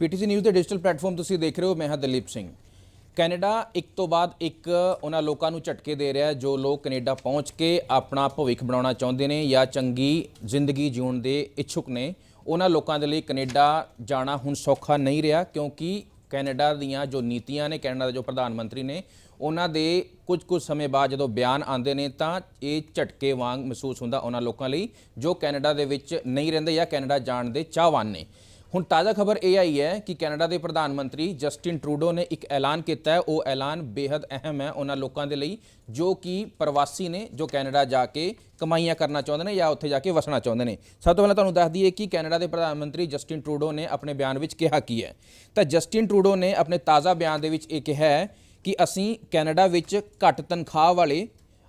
PTC news ਦੇ digital platform ਤੁਸੀਂ ਦੇਖ ਰਹੇ ਹੋ, ਮੈਂ ਹਾਂ ਦਲੀਪ ਸਿੰਘ। ਕੈਨੇਡਾ ਇੱਕ ਤੋਂ ਬਾਅਦ ਇੱਕ ਉਹਨਾਂ ਲੋਕਾਂ ਨੂੰ ਝਟਕੇ ਦੇ ਰਿਹਾ ਜੋ ਲੋਕ ਕੈਨੇਡਾ ਪਹੁੰਚ ਕੇ ਆਪਣਾ ਭਵਿੱਖ ਬਣਾਉਣਾ ਚਾਹੁੰਦੇ ਨੇ ਜਾਂ ਚੰਗੀ ਜ਼ਿੰਦਗੀ ਜਿਉਣ ਦੇ ਇੱਛੁਕ ਨੇ। ਉਹਨਾਂ ਲੋਕਾਂ ਦੇ ਲਈ ਕੈਨੇਡਾ ਜਾਣਾ ਹੁਣ ਸੌਖਾ ਨਹੀਂ ਰਿਹਾ, ਕਿਉਂਕਿ ਕੈਨੇਡਾ ਦੀਆਂ ਜੋ ਨੀਤੀਆਂ ਨੇ, ਕੈਨੇਡਾ ਦੇ ਜੋ ਪ੍ਰਧਾਨ ਮੰਤਰੀ ਨੇ, ਉਹਨਾਂ ਦੇ ਕੁਝ ਕੁਝ ਸਮੇਂ ਬਾਅਦ ਜਦੋਂ ਬਿਆਨ ਆਉਂਦੇ ਨੇ, ਤਾਂ ਇਹ ਝਟਕੇ ਵਾਂਗ ਮਹਿਸੂਸ ਹੁੰਦਾ ਉਹਨਾਂ ਲੋਕਾਂ ਲਈ, ਜੋ ਕੈਨੇਡਾ ਦੇ ਵਿੱਚ ਨਹੀਂ ਰਹਿੰਦੇ ਜਾਂ ਕੈਨੇਡਾ ਜਾਣ ਦੇ ਚਾਹਵਾਨ ਨੇ। ਹੁਣ ਤਾਜ਼ਾ ਖਬਰ ਇਹ ਆਈ ਹੈ ਕਿ ਕੈਨੇਡਾ ਦੇ ਪ੍ਰਧਾਨ ਮੰਤਰੀ ਜਸਟਿਨ ਟਰੂਡੋ ਨੇ ਇੱਕ ਐਲਾਨ ਕੀਤਾ ਹੈ। ਉਹ ਐਲਾਨ ਬੇहद ਅਹਿਮ ਹੈ ਉਹਨਾਂ ਲੋਕਾਂ ਦੇ ਲਈ, ਜੋ ਕਿ ਪ੍ਰਵਾਸੀ ਨੇ, ਜੋ ਕੈਨੇਡਾ ਜਾ ਕੇ ਕਮਾਈਆਂ ਕਰਨਾ ਚਾਹੁੰਦੇ ਨੇ ਜਾਂ ਉੱਥੇ ਜਾ ਕੇ ਵਸਣਾ ਚਾਹੁੰਦੇ ਨੇ। ਸਭ ਤੋਂ ਪਹਿਲਾਂ ਤੁਹਾਨੂੰ ਦੱਸ ਦਈਏ ਕਿ ਕੈਨੇਡਾ ਦੇ ਪ੍ਰਧਾਨ ਮੰਤਰੀ ਜਸਟਿਨ ਟਰੂਡੋ ਨੇ ਆਪਣੇ ਬਿਆਨ ਵਿੱਚ ਕਿਹਾ ਕੀ ਹੈ। ਤਾਂ ਜਸਟਿਨ ਟਰੂਡੋ ਨੇ ਆਪਣੇ ਤਾਜ਼ਾ ਬਿਆਨ ਦੇ ਵਿੱਚ ਇਹ ਕਿਹਾ ਹੈ ਕਿ ਅਸੀਂ ਕੈਨੇਡਾ ਵਿੱਚ ਘੱਟ ਤਨਖਾਹ ਵਾਲੇ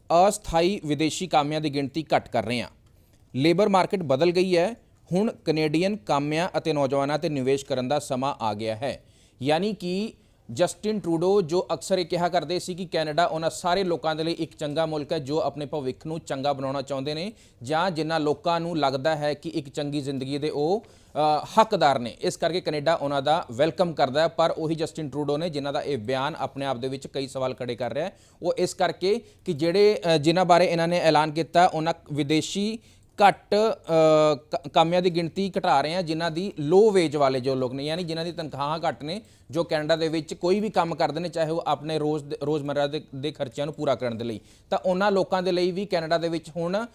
ਅਸਥਾਈ ਵਿਦੇਸ਼ੀ ਕਾਮਿਆਂ ਦੀ ਗਿਣਤੀ ਘੱਟ ਕਰ ਰਹੇ ਹਾਂ। ਲੇਬਰ ਮਾਰਕੀਟ ਬਦਲ ਗਈ ਹੈ ਹੁਣ ਕੈਨੇਡੀਅਨ ਕਾਮਿਆਂ ਅਤੇ ਨੌਜਵਾਨਾਂ ਤੇ ਨਿਵੇਸ਼ ਕਰਨ ਦਾ ਸਮਾਂ ਆ ਗਿਆ ਹੈ। ਯਾਨੀ ਕਿ ਜਸਟਿਨ ਟਰੂਡੋ, ਜੋ ਅਕਸਰ ਇਹ ਕਿਹਾ ਕਰਦੇ ਸੀ ਕਿ ਕੈਨੇਡਾ ਉਹਨਾਂ ਸਾਰੇ ਲੋਕਾਂ ਦੇ ਲਈ ਇੱਕ ਚੰਗਾ ਮੁਲਕ ਹੈ, ਜੋ ਆਪਣੇ ਭਵਿੱਖ ਨੂੰ ਚੰਗਾ ਬਣਾਉਣਾ ਚਾਹੁੰਦੇ ਨੇ ਜਾਂ ਜਿਨ੍ਹਾਂ ਲੋਕਾਂ ਨੂੰ ਲੱਗਦਾ ਹੈ ਕਿ ਇੱਕ ਚੰਗੀ ਜ਼ਿੰਦਗੀ ਦੇ ਉਹ ਹੱਕਦਾਰ ਨੇ। ਇਸ ਕਰਕੇ ਕੈਨੇਡਾ ਉਹਨਾਂ ਦਾ ਵੈਲਕਮ ਕਰਦਾ ਹੈ, ਪਰ ਉਹੀ ਜਸਟਿਨ ਟਰੂਡੋ ਨੇ ਜਿਨ੍ਹਾਂ ਦਾ ਇਹ ਬਿਆਨ ਆਪਣੇ ਆਪ ਦੇ ਵਿੱਚ ਕਈ ਸਵਾਲ ਖੜੇ ਕਰ ਰਿਹਾ ਹੈ। ਉਹ ਇਸ ਕਰਕੇ ਕਿ ਜਿਹੜੇ ਜਿਨ੍ਹਾਂ ਬਾਰੇ ਇਹਨਾਂ ਨੇ ਐਲਾਨ ਕੀਤਾ, ਉਹਨਾਂ ਵਿਦੇਸ਼ੀ ਘੱਟ ਕ- ਕਾਮਿਆਂ ਦੀ ਗਿਣਤੀ ਘਟਾ ਰਹੇ ਆ ਜਿਨ੍ਹਾਂ ਦੀ ਲੋ ਵੇਜ ਵਾਲੇ ਜੋ ਲੋਕ ਨੇ, ਯਾਨੀ ਜਿਨ੍ਹਾਂ ਦੀ ਤਨਖਾਹਾਂ ਘੱਟ ਨੇ, ਜੋ ਕੈਨੇਡਾ ਦੇ ਵਿੱਚ ਕੋਈ ਵੀ ਕੰਮ ਕਰਦੇ ਨੇ, ਚਾਹੇ ਉਹ ਆਪਣੇ ਰੋਜ਼ ਦੇ- ਦੇ ਦੇ ਖਰਚਿਆਂ ਨੂੰ ਪੂਰਾ ਕਰਨ ਦੇ ਲਈ। ਤਾਂ ਉਹਨਾਂ ਲੋਕਾਂ ਦੇ ਲਈ ਵੀ ਕੈਨੇਡਾ ਦੇ ਵਿੱਚ ਹੁਣ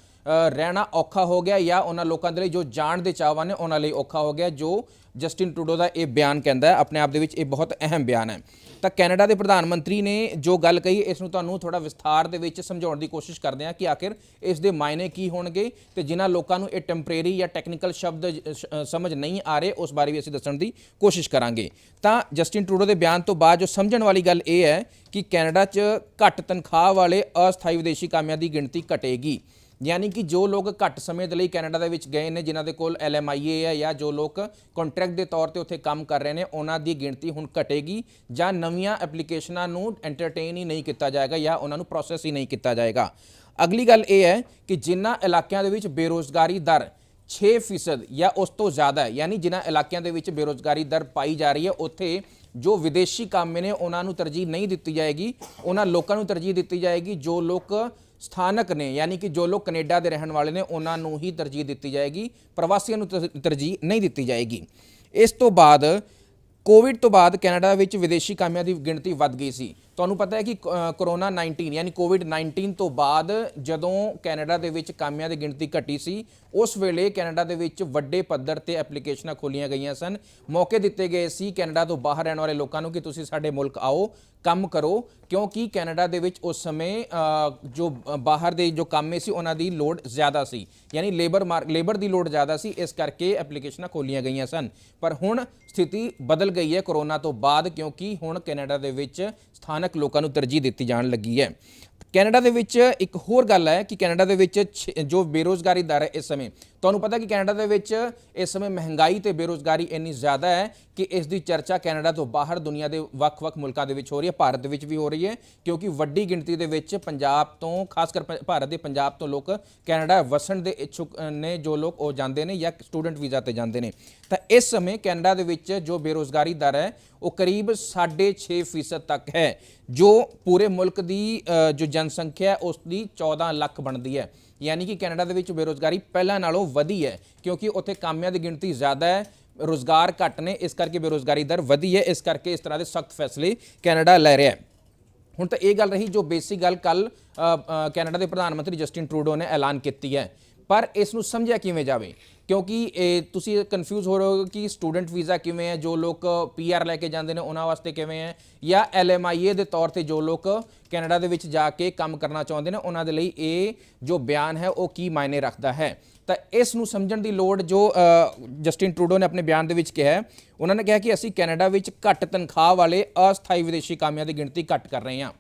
ਰਹਿਣਾ ਔਖਾ ਹੋ ਗਿਆ ਜਾਂ ਉਹਨਾਂ ਲੋਕਾਂ ਦੇ ਲਈ ਜੋ ਜਾਣ ਦੇ ਚਾਹਵਾਨ ਨੇ ਉਹਨਾਂ ਲਈ ਔਖਾ ਹੋ ਗਿਆ, ਜੋ ਜਸਟਿਨ ਟਰੂਡੋ ਦਾ ਇਹ ਬਿਆਨ ਕਹਿੰਦਾ ਹੈ, ਆਪਣੇ ਆਪ ਦੇ ਵਿੱਚ ਇਹ ਬਹੁਤ ਅਹਿਮ ਬਿਆਨ ਹੈ। ਤਾਂ ਕੈਨੇਡਾ ਦੇ ਪ੍ਰਧਾਨ ਮੰਤਰੀ ਨੇ ਜੋ ਗੱਲ ਕਹੀ, ਇਸ ਨੂੰ ਤੁਹਾਨੂੰ ਥੋੜਾ ਵਿਸਥਾਰ ਦੇ ਵਿੱਚ ਸਮਝਾਉਣ ਦੀ ਕੋਸ਼ਿਸ਼ ਕਰਦੇ ਹਾਂ ਕਿ ਆਖਿਰ ਇਸ ਦੇ ਮਾਇਨੇ ਕੀ ਹੋਣਗੇ ਤੇ ਜਿਨ੍ਹਾਂ ਲੋਕਾਂ ਨੂੰ ਇਹ ਟੈਂਪਰੇਰੀ ਜਾਂ ਟੈਕਨੀਕਲ ਸ਼ਬਦ ਸ਼- ਸਮਝ ਨਹੀਂ ਆ ਰਹੇ, ਉਸ ਬਾਰੇ ਵੀ ਅਸੀਂ ਦੱਸਣ ਦੀ ਕੋਸ਼ਿਸ਼ ਕਰਾਂਗੇ। ਤਾਂ ਜਸਟਿਨ ਟਰੂਡੋ ਦੇ ਬਿਆਨ ਤੋਂ ਬਾਅਦ ਜੋ ਸਮਝਣ ਵਾਲੀ ਗੱਲ ਇਹ ਹੈ ਕਿ ਕੈਨੇਡਾ 'ਚ ਘੱਟ ਤਨਖਾਹ ਵਾਲੇ ਅਸਥਾਈ ਵਿਦੇਸ਼ੀ ਕਾਮਿਆਂ ਦੀ ਗਿਣਤੀ ਘਟੇਗੀ। ਯਾਨੀ ਕਿ ਜੋ ਲੋਕ ਘੱਟ ਸਮੇਂ ਦੇ ਲਈ ਕੈਨੇਡਾ ਦੇ ਵਿੱਚ ਗਏ ਨੇ, ਜਿਨ੍ਹਾਂ ਦੇ ਕੋਲ ਐਲਐਮਆਈਏ ਹੈ ਜਾਂ ਜੋ ਲੋਕ ਕੰਟਰੈਕਟ ਦੇ ਤੌਰ ਤੇ ਉੱਥੇ ਕੰਮ ਕਰ ਰਹੇ ਨੇ, ਉਹਨਾਂ ਦੀ ਗਿਣਤੀ ਹੁਣ ਘਟੇਗੀ ਜਾਂ ਨਵੀਆਂ ਐਪਲੀਕੇਸ਼ਨਾਂ ਨੂੰ ਐਂਟਰਟੇਨ ਹੀ ਨਹੀਂ ਕੀਤਾ ਜਾਏਗਾ ਜਾਂ ਉਹਨਾਂ ਨੂੰ ਪ੍ਰੋਸੈਸ ਹੀ ਨਹੀਂ ਕੀਤਾ ਜਾਏਗਾ। ਅਗਲੀ ਗੱਲ ਇਹ ਹੈ ਕਿ ਜਿਨ੍ਹਾਂ ਇਲਾਕਿਆਂ ਦੇ ਵਿੱਚ ਬੇਰੋਜ਼ਗਾਰੀ ਦਰ 6% ਜਾਂ ਉਸ ਤੋਂ ਜ਼ਿਆਦਾ ਹੈ, ਯਾਨੀ ਜਿਨ੍ਹਾਂ ਇਲਾਕਿਆਂ ਦੇ ਵਿੱਚ ਬੇਰੋਜ਼ਗਾਰੀ ਦਰ ਪਾਈ ਜਾ ਰਹੀ ਹੈ, ਉੱਥੇ ਜੋ ਵਿਦੇਸ਼ੀ ਕਾਮੇ ਨੇ ਉਹਨਾਂ ਨੂੰ ਤਰਜੀਹ ਨਹੀਂ ਦਿੱਤੀ ਜਾਏਗੀ, ਉਹਨਾਂ ਲੋਕਾਂ ਨੂੰ ਤਰਜੀਹ ਦਿੱਤੀ ਜਾਏਗੀ, ਜੋ ਲੋਕ ਸਥਾਨਕ ਨੇ, ਯਾਨੀ ਕਿ ਜੋ ਲੋਕ ਕੈਨੇਡਾ ਦੇ ਰਹਿਣ ਵਾਲੇ ਨੇ, ਉਹਨਾਂ ਨੂੰ ਹੀ ਤਰਜੀਹ ਦਿੱਤੀ ਜਾਏਗੀ, ਪ੍ਰਵਾਸੀਆਂ ਨੂੰ ਤਰ- ਤਰਜੀਹ ਨਹੀਂ ਦਿੱਤੀ ਜਾਏਗੀ। ਇਸ ਤੋਂ ਬਾਅਦ, ਕੋਵਿਡ ਤੋਂ ਬਾਅਦ ਕੈਨੇਡਾ ਵਿੱਚ ਵਿਦੇਸ਼ੀ ਕਾਮਿਆਂ ਦੀ ਗਿਣਤੀ ਵੱਧ ਗਈ ਸੀ। ਤੁਹਾਨੂੰ ਪਤਾ ਹੈ ਕਿ ਕੋਰੋਨਾ ਕਰੋਨਾ 19 ਯਾਨੀ ਕੋਵਿਡ 19 ਤੋਂ ਬਾਅਦ ਜਦੋਂ ਕੈਨੇਡਾ ਦੇ ਵਿੱਚ ਕਾਮਿਆਂ ਦੀ ਗਿਣਤੀ ਘਟੀ ਸੀ, ਉਸ ਵੇਲੇ ਕੈਨੇਡਾ ਦੇ ਵਿੱਚ ਵੱਡੇ ਪੱਧਰ ਤੇ ਐਪਲੀਕੇਸ਼ਨਾਂ ਖੋਲੀਆਂ ਗਈਆਂ ਸਨ। ਮੌਕੇ ਦਿੱਤੇ ਗਏ ਸੀ ਕੈਨੇਡਾ ਤੋਂ ਬਾਹਰ ਰਹਿਣ ਵਾਲੇ ਲੋਕਾਂ ਨੂੰ ਕਿ ਤੁਸੀਂ ਸਾਡੇ ਮੁਲਕ ਆਓ, ਕੰਮ ਕਰੋ, ਕਿਉਂਕਿ ਕੈਨੇਡਾ ਦੇ ਵਿੱਚ ਉਸ ਸਮੇਂ ਜੋ ਬਾਹਰ ਦੇ ਜੋ ਕਾਮੇ ਸੀ, ਉਹਨਾਂ ਦੀ ਲੋਡ ਜ਼ਿਆਦਾ ਸੀ। ਯਾਨੀ ਲੇਬਰ ਲੇਬਰ ਦੀ ਲੋਡ ਜ਼ਿਆਦਾ ਸੀ, ਇਸ ਕਰਕੇ ਐਪਲੀਕੇਸ਼ਨਾਂ ਖੋਲੀਆਂ ਗਈਆਂ ਸਨ। ਪਰ ਹੁਣ ਸਥਿਤੀ ਬਦਲ ਗਈ ਹੈ ਕੋਰੋਨਾ ਤੋਂ ਬਾਅਦ, ਕਿਉਂਕਿ ਹੁਣ ਕੈਨੇਡਾ ਦੇ ਵਿੱਚ ਸਥਾਨ ਸਥਾਨਕ ਲੋਕਾਂ ਨੂੰ ਤਰਜੀਹ ਦਿੱਤੀ ਜਾਣ ਲੱਗੀ ਹੈ। ਕੈਨੇਡਾ ਦੇ ਵਿੱਚ ਇੱਕ ਹੋਰ ਗੱਲ ਹੈ ਕਿ ਕੈਨੇਡਾ ਦੇ ਵਿੱਚ ਜੋ ਬੇਰੋਜ਼ਗਾਰੀ ਦਰ ਹੈ ਇਸ ਸਮੇਂ, ਤੁਹਾਨੂੰ ਪਤਾ ਕਿ ਕੈਨੇਡਾ ਦੇ ਵਿੱਚ ਇਸ ਸਮੇਂ ਮਹਿੰਗਾਈ ਤੇ ਬੇਰੋਜ਼ਗਾਰੀ ਇੰਨੀ ਜ਼ਿਆਦਾ ਹੈ ਕਿ ਇਸ ਦੀ ਚਰਚਾ ਕੈਨੇਡਾ ਤੋਂ ਬਾਹਰ ਦੁਨੀਆ ਦੇ ਵੱਖ-ਵੱਖ ਮੁਲਕਾਂ ਦੇ ਵਿੱਚ ਹੋ ਰਹੀ ਹੈ, ਭਾਰਤ ਦੇ ਵਿੱਚ ਵੀ ਹੋ ਰਹੀ ਹੈ, ਕਿਉਂਕਿ ਵੱਡੀ ਗਿਣਤੀ ਦੇ ਵਿੱਚ ਪੰਜਾਬ ਤੋਂ, ਖਾਸ ਕਰ ਭਾਰਤ ਦੇ ਪੰਜਾਬ ਤੋਂ ਲੋਕ ਕੈਨੇਡਾ ਵਸਣ ਦੇ ਇੱਛੁਕ ਨੇ, ਜੋ ਲੋਕ ਉਹ ਜਾਂਦੇ ਨੇ ਜਾਂ ਸਟੂਡੈਂਟ ਵੀਜ਼ਾ ਤੇ ਜਾਂਦੇ ਨੇ। ਤਾਂ ਇਸ ਸਮੇਂ ਕੈਨੇਡਾ ਦੇ ਵਿੱਚ ਜੋ ਬੇਰੋਜ਼ਗਾਰੀ ਦਰ ਹੈ, ਉਹ ਕਰੀਬ 6.5% ਤੱਕ ਹੈ, ਜੋ ਪੂਰੇ ਮੁਲਕ ਦੀ ਜੋ ਜਨਸੰਖਿਆ ਉਸ ਦੀ 14 ਲੱਖ ਬਣਦੀ ਹੈ। ਯਾਨੀ ਕਿ ਕੈਨੇਡਾ ਦੇ ਵਿੱਚ ਬੇਰੋਜ਼ਗਾਰੀ ਪਹਿਲਾਂ ਨਾਲੋਂ ਵਧੀ ਹੈ, ਕਿਉਂਕਿ ਉੱਥੇ ਕਾਮਿਆਂ ਦੀ ਗਿਣਤੀ ਜ਼ਿਆਦਾ ਹੈ, ਰੋਜ਼ਗਾਰ ਘੱਟ ਨੇ, ਇਸ ਕਰਕੇ ਬੇਰੋਜ਼ਗਾਰੀ ਦਰ ਵਧੀ ਹੈ, ਇਸ ਕਰਕੇ ਇਸ ਤਰ੍ਹਾਂ ਦੇ ਸਖਤ ਫੈਸਲੇ ਕੈਨੇਡਾ ਲੈ ਰਿਹਾ ਹੈ। ਹੁਣ ਤਾਂ ਇਹ ਗੱਲ ਰਹੀ ਜੋ ਬੇਸਿਕ ਗੱਲ ਕੱਲ ਕੈਨੇਡਾ ਦੇ ਪ੍ਰਧਾਨ ਮੰਤਰੀ ਜਸਟਿਨ ਟਰੂਡੋ ਨੇ ਐਲਾਨ ਕੀਤੀ ਹੈ। ਪਰ ਇਸ ਨੂੰ ਸਮਝਿਆ ਕਿਵੇਂ ਜਾਵੇ? ਕਿਉਂਕਿ, ਇਹ ਤੁਸੀਂ ਕਨਫਿਊਜ਼ ਹੋ ਰਹੇ ਹੋ ਕਿ ਸਟੂਡੈਂਟ ਵੀਜ਼ਾ ਕਿਵੇਂ ਹੈ, ਜੋ ਲੋਕ ਪੀਆਰ ਲੈ ਕੇ ਜਾਂਦੇ ਨੇ, ਉਹਨਾਂ ਵਾਸਤੇ ਕਿਵੇਂ ਹੈ? ਜਾਂ ਐਲਐਮਆਈਏ ਦੇ ਤੌਰ ਤੇ ਜੋ ਲੋਕ ਕੈਨੇਡਾ ਦੇ ਵਿੱਚ ਜਾ ਕੇ ਕੰਮ ਕਰਨਾ ਚਾਹੁੰਦੇ ਨੇ, ਉਹਨਾਂ ਦੇ ਲਈ ਇਹ ਜੋ ਬਿਆਨ ਹੈ, ਉਹ ਕੀ ਮਾਇਨੇ ਰੱਖਦਾ ਹੈ? ਤਾਂ ਇਸ ਨੂੰ ਸਮਝਣ ਦੀ ਲੋੜ ਜੋ ਜਸਟਿਨ ਟਰੂਡੋ ਨੇ ਆਪਣੇ ਬਿਆਨ ਦੇ ਵਿੱਚ ਕਿਹਾ ਹੈ, ਉਹਨਾਂ ਨੇ ਕਿਹਾ ਕਿ ਅਸੀਂ ਕੈਨੇਡਾ ਵਿੱਚ ਘੱਟ ਤਨਖਾਹ ਵਾਲੇ ਅਸਥਾਈ ਵਿਦੇਸ਼ੀ ਕਾਮਿਆਂ ਦੀ ਗਿਣਤੀ ਘੱਟ ਕਰ ਰਹੇ ਹਾਂ।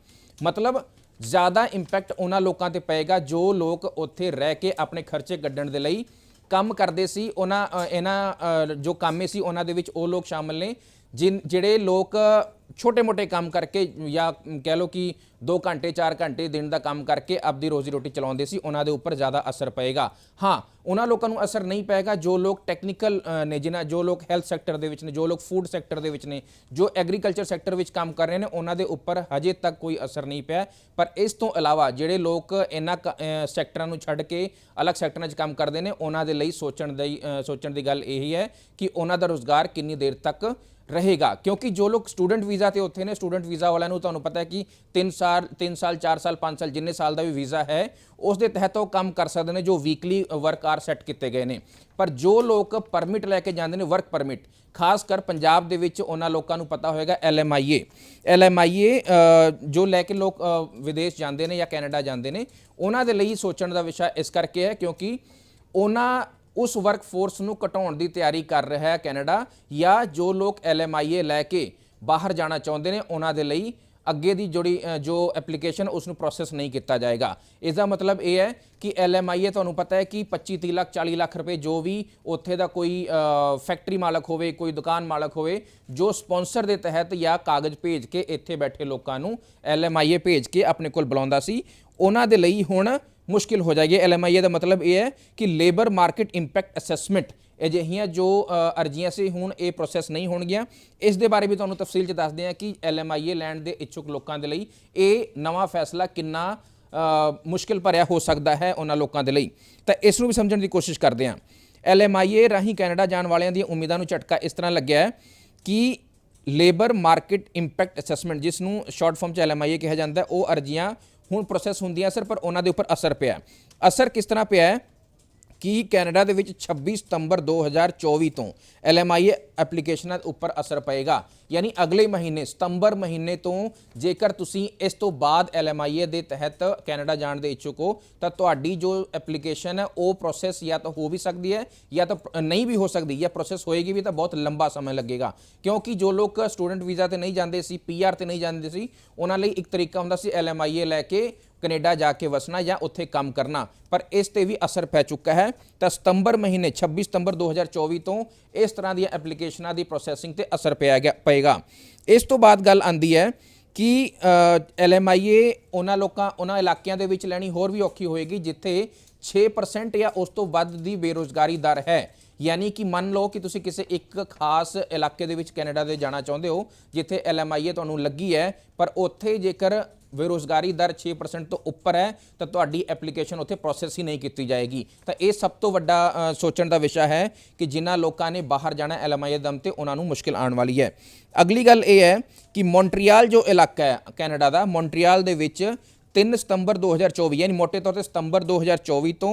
ਮਤਲਬ ਜ਼ਿਆਦਾ ਇੰਪੈਕਟ ਉਹਨਾਂ ਲੋਕਾਂ ਤੇ ਪਏਗਾ ਜੋ ਲੋਕ ਉੱਥੇ ਰਹਿ ਕੇ ਆਪਣੇ ਖਰਚੇ ਕੱਢਣ ਦੇ ਲਈ ਕੰਮ ਕਰਦੇ ਸੀ। ਉਹਨਾਂ ਇਹਨਾਂ ਜੋ ਕਾਮੇ ਸੀ, ਉਹਨਾਂ ਦੇ ਵਿੱਚ ਉਹ ਲੋਕ ਸ਼ਾਮਲ ਨੇ, ਜਿਨ, ਜਿਹੜੇ ਲੋਕ ਛੋਟੇ-ਮੋਟੇ ਕੰਮ ਕਰਕੇ ਜਾਂ ਕਹਿ ਲਓ ਕਿ 2 ਘੰਟੇ 4 ਘੰਟੇ ਦਿਨ ਦਾ ਕੰਮ ਕਰਕੇ ਆਪਦੀ ਰੋਜ਼ੀ ਰੋਟੀ ਚਲਾਉਂਦੇ ਸੀ, ਉਹਨਾਂ ਦੇ ਉੱਪਰ ਜ਼ਿਆਦਾ ਅਸਰ ਪਏਗਾ। ਹਾਂ, ਉਹਨਾਂ ਲੋਕਾਂ ਨੂੰ ਅਸਰ ਨਹੀਂ ਪਏਗਾ, ਜੋ ਲੋਕ ਟੈਕਨੀਕਲ ਨੇ, ਜਿਨ੍ਹਾਂ, ਜੋ ਲੋਕ ਹੈਲਥ ਸੈਕਟਰ ਦੇ ਵਿੱਚ ਨੇ, ਜੋ ਲੋਕ ਫੂਡ ਸੈਕਟਰ ਦੇ ਵਿੱਚ ਨੇ, ਜੋ ਐਗਰੀਕਲਚਰ ਸੈਕਟਰ ਵਿੱਚ ਕੰਮ ਕਰ ਰਹੇ ਨੇ, ਉਹਨਾਂ ਦੇ ਉੱਪਰ ਹਜੇ ਤੱਕ ਕੋਈ ਅਸਰ ਨਹੀਂ ਪਿਆ। ਪਰ ਇਸ ਤੋਂ ਇਲਾਵਾ ਜਿਹੜੇ ਲੋਕ ਇਹਨਾਂ ਕ- ਸੈਕਟਰਾਂ ਨੂੰ ਛੱਡ ਕੇ ਅਲੱਗ ਸੈਕਟਰਾਂ 'ਚ ਕੰਮ ਕਰਦੇ ਨੇ, ਉਹਨਾਂ ਦੇ ਲਈ ਸੋਚਣ ਦੀ ਸੋਚਣ ਦੀ ਗੱਲ ਇਹੀ ਹੈ ਕਿ ਉਹਨਾਂ ਦਾ ਰੋਜ਼ਗਾਰ ਕਿੰਨੀ ਦੇਰ ਤੱਕ ਰਹੇਗਾ। ਕਿਉਂਕਿ ਜੋ ਲੋਕ ਸਟੂਡੈਂਟ ਵੀਜ਼ਾ ਤੇ ਉੱਥੇ ਨੇ ਸਟੂਡੈਂਟ ਵੀਜ਼ਾ ਵਾਲਿਆਂ ਨੂੰ ਤੁਹਾਨੂੰ ਪਤਾ ਹੈ ਕਿ 3 ਸਾਲ 3 ਸਾਲ 4 ਸਾਲ 5 ਸਾਲ ਜਿੰਨੇ ਸਾਲ ਦਾ ਵੀ ਵੀਜ਼ਾ ਹੈ, ਉਸ ਦੇ ਤਹਿਤ ਉਹ ਕੰਮ ਕਰ ਸਕਦੇ ਨੇ ਜੋ ਵੀਕਲੀ ਵਰਕ ਆਰ ਸੈੱਟ ਕੀਤੇ ਗਏ ਨੇ। ਪਰ ਜੋ ਲੋਕ ਪਰਮਿਟ ਲੈ ਕੇ ਜਾਂਦੇ ਨੇ ਵਰਕ ਪਰਮਿਟ ਖਾਸ ਕਰ ਪੰਜਾਬ ਦੇ ਵਿੱਚ ਉਹਨਾਂ ਲੋਕਾਂ ਨੂੰ ਪਤਾ ਹੋਏਗਾ ਐਲਐਮਆਈਏ ਐਲਐਮਆਈਏ ਜੋ ਲੈ ਕੇ ਲੋਕ ਵਿਦੇਸ਼ ਜਾਂਦੇ ਨੇ ਜਾਂ ਕੈਨੇਡਾ ਜਾਂਦੇ ਨੇ, ਉਹਨਾਂ ਦੇ ਲਈ ਸੋਚਣ ਦਾ ਵਿਸ਼ਾ ਇਸ ਕਰਕੇ ਹੈ ਕਿਉਂਕਿ ਉਹਨਾਂ ਉਸ ਵਰਕ ਫੋਰਸ ਨੂੰ ਘਟਾਉਣ ਦੀ ਤਿਆਰੀ ਕਰ ਰਿਹਾ ਹੈ ਕੈਨੇਡਾ ਜਾਂ ਜੋ ਲੋਕ ਐਲਐਮਆਈਏ ਲੈ ਕੇ ਬਾਹਰ ਜਾਣਾ ਚਾਹੁੰਦੇ ਨੇ, ਉਹਨਾਂ ਦੇ ਲਈ ਅੱਗੇ ਦੀ ਜਿਹੜੀ ਜੋ ਐਪਲੀਕੇਸ਼ਨ ਉਸ ਨੂੰ ਪ੍ਰੋਸੈਸ ਨਹੀਂ ਕੀਤਾ ਜਾਏਗਾ। ਇਸ ਦਾ ਮਤਲਬ ਇਹ ਹੈ ਕਿ ਐਲਐਮਆਈਏ ਤੁਹਾਨੂੰ ਪਤਾ ਹੈ ਕਿ 25 30 ਲੱਖ 40 ਲੱਖ ਰੁਪਏ ਜੋ ਵੀ ਉੱਥੇ ਦਾ ਕੋਈ ਫੈਕਟਰੀ ਮਾਲਕ ਹੋਵੇ, ਕੋਈ ਦੁਕਾਨ ਮਾਲਕ ਹੋਵੇ, ਜੋ ਸਪਾਂਸਰ ਦੇ ਤਹਿਤ ਜਾਂ ਕਾਗਜ਼ ਭੇਜ ਕੇ ਇੱਥੇ ਬੈਠੇ ਲੋਕਾਂ ਨੂੰ ਐਲਐਮਆਈਏ ਭੇਜ ਕੇ ਆਪਣੇ ਕੋਲ ਬੁਲਾਉਂਦਾ ਸੀ, ਉਹਨਾਂ ਦੇ ਲਈ ਹੁਣ ਮੁਸ਼ਕਿਲ ਹੋ ਜਾਏਗੀ। ਐਲਐਮਆਈਏ ਦਾ ਮਤਲਬ ਇਹ ਹੈ ਕਿ ਲੇਬਰ ਮਾਰਕੀਟ ਇੰਪੈਕਟ ਅਸੈਸਮੈਂਟ ਅਜਿਹੀਆਂ ਜੋ ਅਰਜ਼ੀਆਂ ਸੀ, ਹੁਣ ਇਹ ਪ੍ਰੋਸੈਸ ਨਹੀਂ ਹੋਣਗੀਆਂ। ਇਸ ਦੇ ਬਾਰੇ ਵੀ ਤੁਹਾਨੂੰ ਤਫਸੀਲ ਚ ਦੱਸਦੇ ਹਾਂ ਕਿ ਐਲਐਮਆਈਏ ਲੈਣ ਦੇ ਇੱਛੁਕ ਲੋਕਾਂ ਦੇ ਲਈ ਇਹ ਨਵਾਂ ਫੈਸਲਾ ਕਿੰਨਾ ਮੁਸ਼ਕਿਲ ਭਰਿਆ ਹੋ ਸਕਦਾ ਹੈ ਉਹਨਾਂ ਲੋਕਾਂ ਦੇ ਲਈ। ਤਾਂ ਇਸ ਨੂੰ ਵੀ ਸਮਝਣ ਦੀ ਕੋਸ਼ਿਸ਼ ਕਰਦੇ ਹਾਂ। ਐਲਐਮਆਈਏ ਰਾਹੀਂ ਕੈਨੇਡਾ ਜਾਣ ਵਾਲਿਆਂ ਦੀਆਂ ਉਮੀਦਾਂ ਨੂੰ ਝਟਕਾ ਇਸ ਤਰ੍ਹਾਂ ਲੱਗਿਆ ਕਿ ਲੇਬਰ ਮਾਰਕੀਟ ਇੰਪੈਕਟ ਅਸੈਸਮੈਂਟ, ਜਿਸ ਨੂੰ ਸ਼ਾਰਟ ਫਾਰਮ ਚ ਐਲਐਮਆਈਏ ਕਿਹਾ ਜਾਂਦਾ ਉਹ ਅਰਜ਼ੀਆਂ ਹੁਣ ਪ੍ਰੋਸੈਸ ਹੁੰਦੀਆਂ ਸਰ ਪਰ ਉਹਨਾਂ ਦੇ ਉੱਪਰ ਅਸਰ ਪਿਆ ਅਸਰ ਕਿਸ ਤਰ੍ਹਾਂ ਪਿਆ ਹੈ? ਕੀ ਕੈਨੇਡਾ ਦੇ ਵਿੱਚ 26 ਸਤੰਬਰ 2024 ਤੋਂ LMIA ਐਪਲੀਕੇਸ਼ਨਾਂ ਉੱਪਰ ਅਸਰ ਪਏਗਾ? ਯਾਨੀ ਅਗਲੇ ਮਹੀਨੇ, ਸਤੰਬਰ ਮਹੀਨੇ ਤੋਂ ਜੇਕਰ ਤੁਸੀਂ ਇਸ ਤੋਂ ਬਾਅਦ LMIA ਦੇ ਤਹਿਤ ਕੈਨੇਡਾ ਜਾਣ ਦੇ ਇੱਛੁਕ ਹੋ, ਤਾਂ ਤੁਹਾਡੀ ਜੋ ਐਪਲੀਕੇਸ਼ਨ ਹੈ, ਉਹ ਪ੍ਰੋਸੈਸ ਜਾਂ ਤਾਂ ਹੋ ਵੀ ਸਕਦੀ ਹੈ ਜਾਂ ਤਾਂ ਨਹੀਂ ਵੀ ਹੋ ਸਕਦੀ, ਜਾਂ ਪ੍ਰੋਸੈਸ ਹੋਏਗੀ ਵੀ ਤਾਂ ਬਹੁਤ ਲੰਬਾ ਸਮਾਂ ਲੱਗੇਗਾ। ਕਿਉਂਕਿ ਜੋ ਲੋਕ ਸਟੂਡੈਂਟ ਵੀਜ਼ਾ ਤੇ ਨਹੀਂ ਜਾਂਦੇ ਸੀ PR ਤੇ ਨਹੀਂ ਜਾਂਦੇ ਸੀ, ਉਹਨਾਂ ਲਈ ਇੱਕ ਤਰੀਕਾ ਹੁੰਦਾ ਸੀ LMIA ਲੈ ਕੇ ਕੈਨੇਡਾ ਜਾ ਕੇ ਵਸਣਾ ਜਾਂ ਉੱਥੇ ਕੰਮ ਕਰਨਾ, ਪਰ ਇਸ ਤੇ ਵੀ ਅਸਰ ਪੈ ਚੁੱਕਾ ਹੈ। ਤਾਂ ਸਤੰਬਰ ਮਹੀਨੇ 26 ਸਤੰਬਰ 2024 ਤੋਂ ਇਸ ਤਰ੍ਹਾਂ ਦੀਆਂ ਐਪਲੀਕੇਸ਼ਨਾਂ ਦੀ ਪ੍ਰੋਸੈਸਿੰਗ ਤੇ ਅਸਰ ਪਿਆ ਗਿਆ, ਪਏਗਾ। ਇਸ ਤੋਂ ਬਾਅਦ ਗੱਲ ਆਂਦੀ ਹੈ ਕਿ ਐਲਐਮਆਈਏ ਉਹਨਾਂ ਲੋਕਾਂ, ਉਹਨਾਂ ਇਲਾਕਿਆਂ ਦੇ ਵਿੱਚ ਲੈਣੀ ਹੋਰ ਵੀ ਔਖੀ ਹੋਏਗੀ, ਜਿੱਥੇ 6% ਜਾਂ ਉਸ ਤੋਂ ਵੱਧ ਦੀ ਬੇਰੋਜ਼ਗਾਰੀ ਦਰ ਹੈ। ਯਾਨੀ ਕਿ ਮੰਨ ਲਓ ਕਿ ਤੁਸੀਂ ਕਿਸੇ ਇੱਕ ਖਾਸ ਇਲਾਕੇ ਦੇ ਵਿੱਚ ਕੈਨੇਡਾ ਦੇ ਜਾਣਾ ਚਾਹੁੰਦੇ ਹੋ, ਜਿੱਥੇ ਐਲਐਮਆਈਏ ਤੁਹਾਨੂੰ ਲੱਗੀ ਹੈ, ਪਰ ਉੱਥੇ ਜੇਕਰ ਬੇਰੋਜ਼ਗਾਰੀ ਦਰ 6% ਤੋਂ ਉੱਪਰ ਹੈ, ਤਾਂ ਤੁਹਾਡੀ ਐਪਲੀਕੇਸ਼ਨ ਉੱਥੇ ਪ੍ਰੋਸੈਸ ਹੀ ਨਹੀਂ ਕੀਤੀ ਜਾਏਗੀ। ਤਾਂ ਇਹ ਸਭ ਤੋਂ ਵੱਡਾ ਸੋਚਣ ਦਾ ਵਿਸ਼ਾ ਹੈ ਕਿ ਜਿਨ੍ਹਾਂ ਲੋਕਾਂ ਨੇ ਬਾਹਰ ਜਾਣਾ ਐਲਐਮਆਈਏ ਦਮ ਤੇ, ਉਹਨਾਂ ਨੂੰ ਮੁਸ਼ਕਿਲ ਆਉਣ ਵਾਲੀ ਹੈ। ਅਗਲੀ ਗੱਲ ਇਹ ਹੈ ਕਿ ਮੌਂਟਰੀਅਲ ਜੋ ਇਲਾਕਾ ਹੈ ਕੈਨੇਡਾ ਦਾ ਮੌਂਟਰੀਅਲ ਦੇ ਵਿੱਚ 3 ਸਤੰਬਰ 2024 ਯਾਨੀ ਮੋਟੇ ਤੌਰ ਤੇ ਸਤੰਬਰ 2024 ਤੋਂ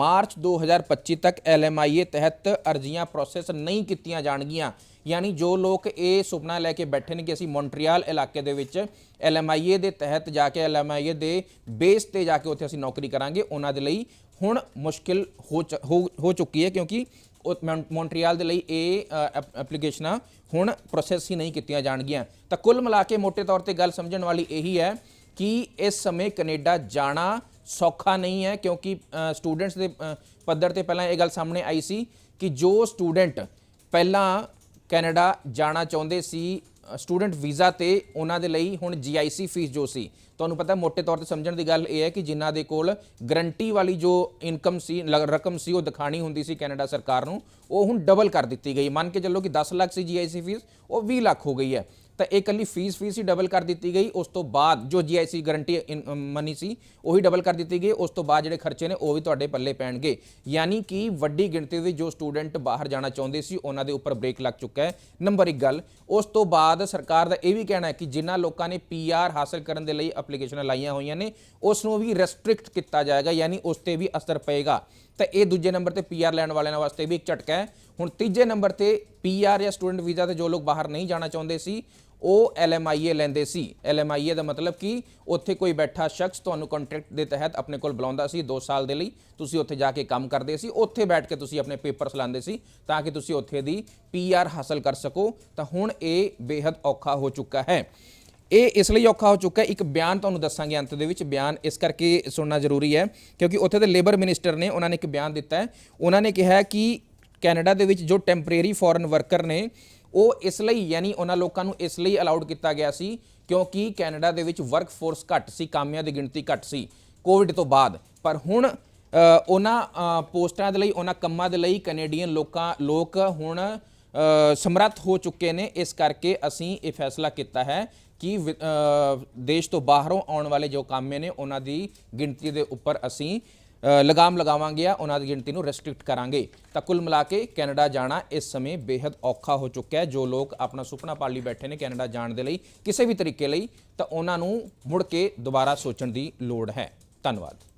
ਮਾਰਚ 2025 ਤੱਕ ਐਲਐਮਆਈਏ ਤਹਿਤ ਅਰਜ਼ੀਆਂ ਪ੍ਰੋਸੈਸ ਨਹੀਂ ਕੀਤੀਆਂ ਜਾਣਗੀਆਂ। ਯਾਨੀ ਜੋ ਲੋਕ ਇਹ ਸੁਪਨਾ ਲੈ ਕੇ ਬੈਠੇ ਨੇ ਕਿ ਅਸੀਂ ਮੌਂਟਰੀਅਲ ਇਲਾਕੇ ਦੇ ਵਿੱਚ ਐਲਐਮਆਈਏ ਦੇ ਤਹਿਤ ਜਾ ਕੇ, ਐਲਐਮਆਈਏ ਦੇ ਬੇਸ ਤੇ ਜਾ ਕੇ ਉੱਥੇ ਅਸੀਂ ਨੌਕਰੀ ਕਰਾਂਗੇ, ਉਹਨਾਂ ਦੇ ਲਈ ਹੁਣ ਮੁਸ਼ਕਿਲ ਹੋ ਚੁੱਕੀ ਹੈ ਕਿਉਂਕਿ ਮੌਂਟਰੀਅਲ ਦੇ ਲਈ ਇਹ ਐਪਲੀਕੇਸ਼ਨਾਂ ਹੁਣ ਪ੍ਰੋਸੈਸ ਹੀ ਨਹੀਂ ਕੀਤੀਆਂ ਜਾਣਗੀਆਂ। ਤਾਂ ਕੁੱਲ ਮਿਲਾ ਕੇ ਮੋٹے ਤੌਰ ਤੇ ਗੱਲ ਸਮਝਣ ਵਾਲੀ ਇਹੀ ਹੈ ਕਿ ਇਸ ਸਮੇਂ ਕੈਨੇਡਾ ਜਾਣਾ ਸੌਖਾ ਨਹੀਂ ਹੈ ਕਿਉਂਕਿ ਸਟੂਡੈਂਟਸ ਦੇ ਪੱਧਰ ਤੇ ਪਹਿਲਾਂ ਇਹ ਗੱਲ ਸਾਹਮਣੇ ਆਈ ਸੀ ਕਿ ਜੋ ਸਟੂਡੈਂਟ ਪਹਿਲਾਂ ਕੈਨੇਡਾ ਜਾਣਾ ਚਾਹੁੰਦੇ ਸੀ ਸਟੂਡੈਂਟ ਵੀਜ਼ਾ ਤੇ ਉਹਨਾਂ ਦੇ ਲਈ ਹੁਣ ਜੀਆਈਸੀ ਫੀਸ ਜੋ ਸੀ, ਤੁਹਾਨੂੰ ਪਤਾ ਮੋٹے ਤੌਰ ਤੇ ਸਮਝਣ ਦੀ ਗੱਲ ਇਹ ਹੈ ਕਿ ਜਿਨ੍ਹਾਂ ਦੇ ਕੋਲ ਗਰੰਟੀ ਵਾਲੀ ਜੋ ਇਨਕਮ ਸੀ, ਲ- ਰਕਮ ਸੀ, ਉਹ ਦਿਖਾਣੀ ਹੁੰਦੀ ਸੀ ਕੈਨੇਡਾ ਸਰਕਾਰ ਨੂੰ, ਉਹ ਹੁਣ ਡਬਲ ਕਰ ਦਿੱਤੀ ਗਈ। ਮੰਨ ਕੇ ਚੱਲੋ ਕਿ 10 ਲੱਖ ਸੀ ਜੀਆਈਸੀ ਫੀਸ, ਉਹ 20 ਲੱਖ ਹੋ ਗਈ ਹੈ। ਤਾਂ ਇਹ ਕੱਲੀ ਫੀਸ ਫੀਸ ਹੀ ਡਬਲ ਕਰ ਦਿੱਤੀ ਗਈ। ਉਸ ਤੋਂ ਬਾਅਦ ਜੋ ਜੀਆਈਸੀ ਗਾਰੰਟੀ ਮਨੀ ਸੀ, ਉਹੀ ਡਬਲ ਕਰ ਦਿੱਤੀ ਗਈ। ਉਸ ਤੋਂ ਬਾਅਦ ਜਿਹੜੇ ਖਰਚੇ ਨੇ, ਉਹ ਵੀ ਤੁਹਾਡੇ ਪੱਲੇ ਪੈਣਗੇ। ਯਾਨੀ ਕਿ ਵੱਡੀ ਗਿਣਤੀ ਵਿੱਚ ਜੋ ਸਟੂਡੈਂਟ ਬਾਹਰ ਜਾਣਾ ਚਾਹੁੰਦੇ ਸੀ, ਉਹਨਾਂ ਦੇ ਉੱਪਰ ਬ੍ਰੇਕ ਲੱਗ ਚੁੱਕਾ ਹੈ। ਨੰਬਰ 1 ਗੱਲ, ਉਸ ਤੋਂ ਬਾਅਦ ਸਰਕਾਰ ਦਾ ਇਹ ਵੀ ਕਹਿਣਾ ਹੈ ਕਿ ਜਿਨ੍ਹਾਂ ਲੋਕਾਂ ਨੇ ਪੀਆਰ ਹਾਸਲ ਕਰਨ ਦੇ ਲਈ ਐਪਲੀਕੇਸ਼ਨਾਂ ਲਾਈਆਂ ਹੋਈਆਂ ਨੇ ਉਸ ਨੂੰ ਵੀ ਰੈਸਟ੍ਰਿਕਟ ਕੀਤਾ ਜਾਏਗਾ, ਯਾਨੀ ਉਸ ਤੇ ਵੀ ਅਸਰ ਪਏਗਾ। ਤਾਂ ਇਹ ਦੂਜੇ ਨੰਬਰ ਤੇ ਪੀਆਰ ਲੈਣ ਵਾਲਿਆਂ ਵਾਸਤੇ ਵੀ ਇੱਕ ਝਟਕਾ ਹੈ। ਹੁਣ ਤੀਜੇ ਨੰਬਰ ਤੇ ਪੀਆਰ ਜਾਂ ਸਟੂਡੈਂਟ ਵੀਜ਼ਾ ਤੇ ਜੋ ਲੋਕ ਬਾਹਰ ਨਹੀਂ ਜਾਣਾ ਚਾਹੁੰਦੇ ਸੀ, ਉਹ ਐਲਐਮਆਈਏ ਲੈਂਦੇ ਸੀ। ਐਲਐਮਆਈਏ ਦਾ ਮਤਲਬ ਕਿ ਉੱਥੇ ਕੋਈ ਬੈਠਾ ਸ਼ਖਸ ਤੁਹਾਨੂੰ ਕੰਟਰੈਕਟ ਦੇ ਤਹਿਤ ਆਪਣੇ ਕੋਲ ਬੁਲਾਉਂਦਾ ਸੀ 2 ਸਾਲ ਦੇ ਲਈ। ਤੁਸੀਂ ਉੱਥੇ ਜਾ ਕੇ ਕੰਮ ਕਰਦੇ ਸੀ, ਉੱਥੇ ਬੈਠ ਕੇ ਤੁਸੀਂ ਆਪਣੇ ਪੇਪਰਸ ਲਾਉਂਦੇ ਸੀ ਤਾਂ ਕਿ ਤੁਸੀਂ ਉੱਥੇ ਦੀ ਪੀਆਰ ਹਾਸਲ ਕਰ ਸਕੋ। ਤਾਂ ਹੁਣ ਇਹ ਬੇहद ਔਖਾ ਹੋ ਚੁੱਕਾ ਹੈ। ਇਹ ਇਸ ਲਈ ਔਖਾ ਹੋ ਚੁੱਕਾ ਇੱਕ ਬਿਆਨ ਤੁਹਾਨੂੰ ਦੱਸਾਂਗੇ ਅੰਤ ਦੇ ਵਿੱਚ। ਬਿਆਨ ਇਸ ਕਰਕੇ ਸੁਣਨਾ ਜ਼ਰੂਰੀ ਹੈ, ਕਿਉਂਕਿ ਉੱਥੇ ਦੇ ਲੇਬਰ ਮਿਨਿਸਟਰ ਨੇ ਉਹਨਾਂ ਨੇ ਇੱਕ ਬਿਆਨ ਦਿੱਤਾ ਹੈ। ਉਹਨਾਂ ਨੇ ਕਿਹਾ ਕਿ ਕੈਨੇਡਾ ਦੇ ਵਿੱਚ ਜੋ ਟੈਂਪਰੇਰੀ ਫੋਰਨ ਵਰਕਰ ਨੇ, ਉਹ ਇਸ ਲਈ ਯਾਨੀ ਉਹਨਾਂ ਲੋਕਾਂ ਨੂੰ ਇਸ ਲਈ ਅਲਾਉਡ ਕੀਤਾ ਗਿਆ ਸੀ, ਕਿਉਂਕਿ ਕੈਨੇਡਾ ਦੇ ਵਿੱਚ ਵਰਕ ਫੋਰਸ ਘੱਟ ਸੀ, ਕਾਮਿਆਂ ਦੀ ਗਿਣਤੀ ਘੱਟ ਸੀ, ਕੋਵਿਡ ਤੋਂ ਬਾਅਦ। ਪਰ ਹੁਣ ਉਹਨਾਂ ਪੋਸਟਾਂ ਦੇ ਲਈ, ਉਹਨਾਂ ਕੰਮਾਂ ਦੇ ਲਈ ਕੈਨੇਡੀਅਨ ਲੋਕਾਂ, ਲੋਕ ਹੁਣ ਸਮਰੱਥ ਹੋ ਚੁੱਕੇ ਨੇ। ਇਸ ਕਰਕੇ ਅਸੀਂ ਇਹ ਫੈਸਲਾ ਕੀਤਾ ਹੈ ਕਿ ਵਿ- ਦੇਸ਼ ਤੋਂ ਬਾਹਰੋਂ ਆਉਣ ਵਾਲੇ ਜੋ ਕਾਮੇ ਨੇ, ਉਹਨਾਂ ਦੀ ਗਿਣਤੀ ਦੇ ਉੱਪਰ ਅਸੀਂ ਲਗਾਮ ਲਗਾਵਾਂਗੇ ਆ, ਉਹਨਾਂ ਦੀ ਗਿਣਤੀ ਨੂੰ ਰੈਸਟ੍ਰਿਕਟ ਕਰਾਂਗੇ। ਤਾਂ ਕੁੱਲ ਮਿਲਾ ਕੇ ਕੈਨੇਡਾ ਜਾਣਾ ਇਸ ਸਮੇਂ ਬੇहद ਔਖਾ ਹੋ ਚੁੱਕਾ ਹੈ। ਜੋ ਲੋਕ ਆਪਣਾ ਸੁਪਨਾ ਪਾਲੀ ਬੈਠੇ ਨੇ ਕੈਨੇਡਾ ਜਾਣ ਦੇ ਲਈ ਕਿਸੇ ਵੀ ਤਰੀਕੇ ਲਈ, ਤਾਂ ਉਹਨਾਂ ਨੂੰ ਮੁੜ ਕੇ ਦੁਬਾਰਾ ਸੋਚਣ ਦੀ ਲੋੜ ਹੈ। ਧੰਨਵਾਦ।